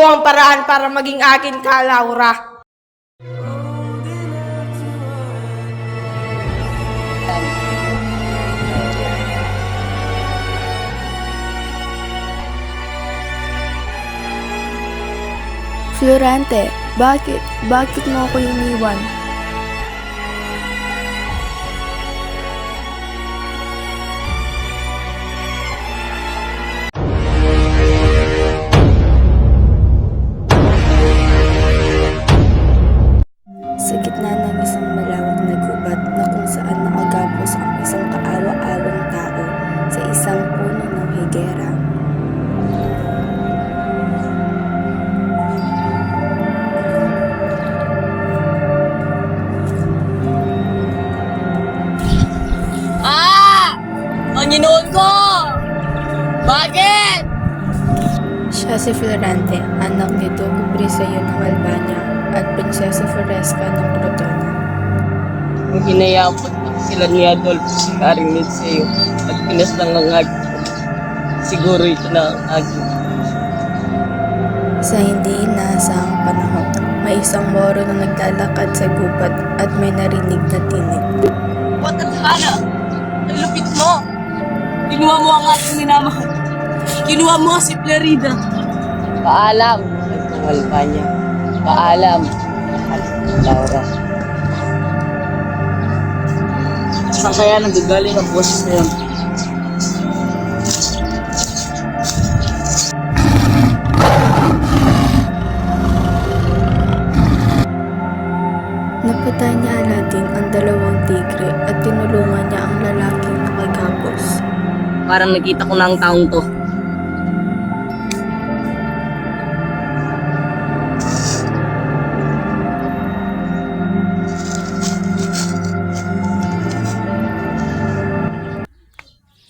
ito paraan para maging akin ka, Laura. Florante, bakit? Bakit mo ako iniwan? Panginoon ko! Bakit? Siya si Florante, anak ni Dugo Briseyo ng Albania at Prinsesa Floresca ng Crotona. Nung hinayaan ko sila ni Adolfo si Karing Linseo at pinaslang ang aking Siguro ito na ang aking Sa hindi inaasahang panahon, may isang moro na naglalakad sa gubat at may narinig na tinig. Watakana! Ang lupit mo! Kinuha mo ang aking minamahal. Kinuha mo si Florida. Paalam, ng Albania. Paalam, mahal Laura. Saan kaya nagagaling ang boses na yun? Napatay ni Parang nakita ko na ang taong to.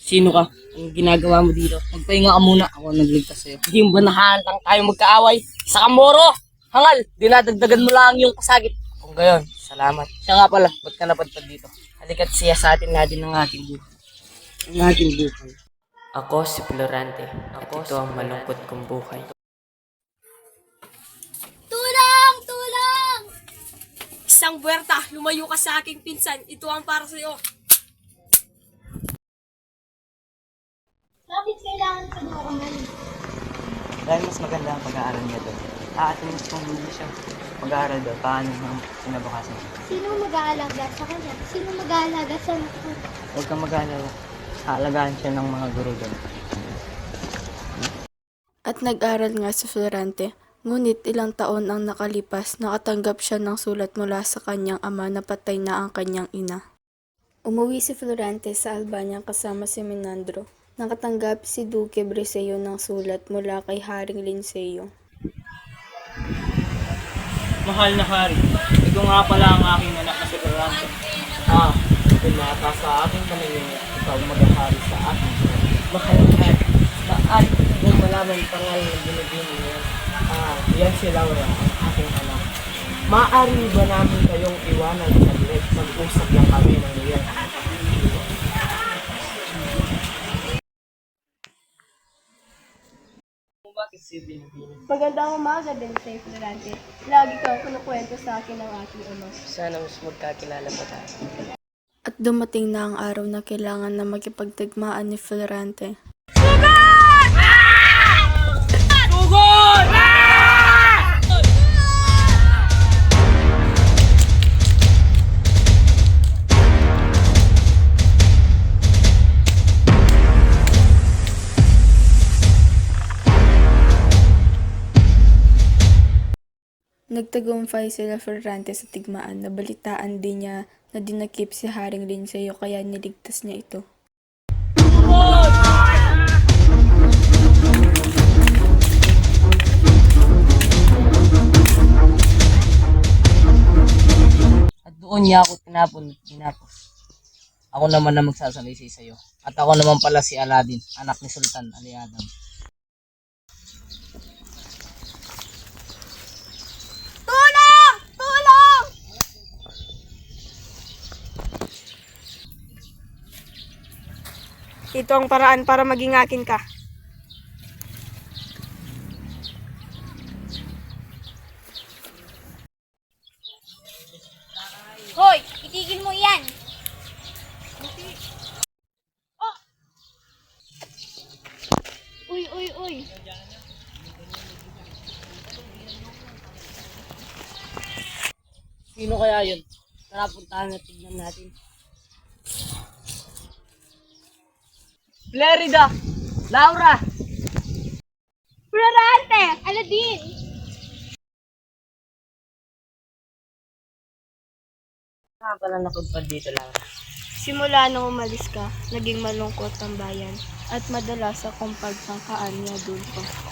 Sino ka? Anong ginagawa mo dito? Magpahinga ka muna. Ako ang nagligtas sa'yo. Hindi mo ba nahahandang tayo magkaaway? Sa kamoro! Hangal! Dinadagdagan mo lang yung kasagit. Kung gayon, salamat. Siya nga pala, ba't ka napadpad dito? Halika't siya sa atin natin ng ating buhay. Ang ating buhay. Ako si Florante at ito ang malungkot kong buhay. Tulong! Tulong! Isang buwerta, lumayo ka sa aking pinsan. Ito ang para sa'yo. Bakit kailangan sa dokumen? Dahil mas maganda ang pag-aaral niya doon. Aatin mas kung hindi siya mag-aaral doon, paano ang kinabukasan niya. Sino mag-aalaga sa kanya? Sino mag-aalaga sa anak ko? Huwag kang mag-aalala. Aalagaan siya ng mga guru doon. At nag-aral nga si Florante, ngunit ilang taon ang nakalipas nakatanggap siya ng sulat mula sa kanyang ama na patay na ang kanyang ina. Umuwi si Florante sa Albania kasama si Minandro. Nakatanggap si Duque Briseyo ng sulat mula kay Haring Linceo. Mahal na hari, ito nga pala ang aking anak na si Ferrante. Ah, pinata sa aking paningin, ikaw maghahari sa akin. Hari. Saan mo malaman pangalan ng binibini niya? Ah, yan si Laura, ang aking anak. Maaari ba namin kayong iwanan sa direct? Mag-usap lang kami ng iyan. Bakit si Binibini? Magandang umaga din sa Florante. Lagi kang kinukwento sa akin ng aking ama. Sana mas magkakilala pa tayo. At dumating na ang araw na kailangan na makipagtagmaan ni Florante. Nagtagumpay sila Ferrante sa tigmaan. Nabalitaan din niya na dinakip si Haring Linceo kaya niligtas niya ito. At doon niya ako tinapon tinapos. Ako naman na magsasalaysay sa'yo. At ako naman pala si Aladdin, anak ni Sultan Ali Adam. ito ang paraan para maging akin ka. Hoy, itigil mo yan. Oh! Uy, uy, uy. Sino kaya yun? Tara, puntahan at tignan natin. Flerida! Laura! Florante! Aladin! Saan pala napunta dito, Laura? Simula nung umalis ka, naging malungkot ang bayan at madalas akong pagtangkaan niya Dulfo.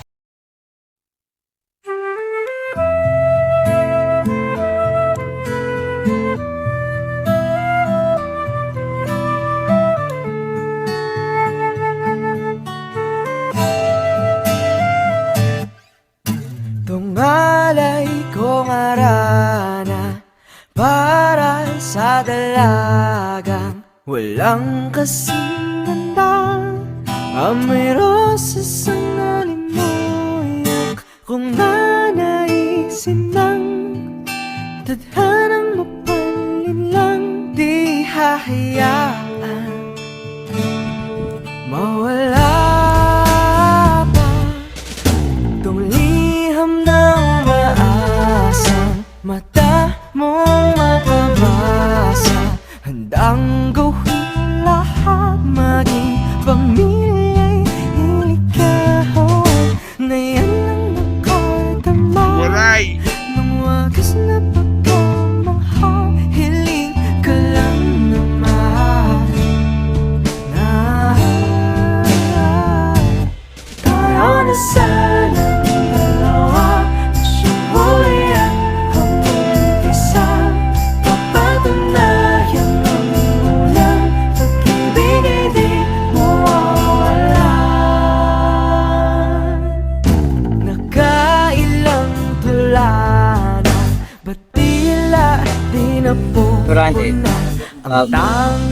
Tungalay kong arana para sa dalagang walang kasing ganda Amoy rosas ang alimoyak kung nanaisin ng Tadhanang mapalin lang di hahayaan mong makabasa Handang gawin Ang tangi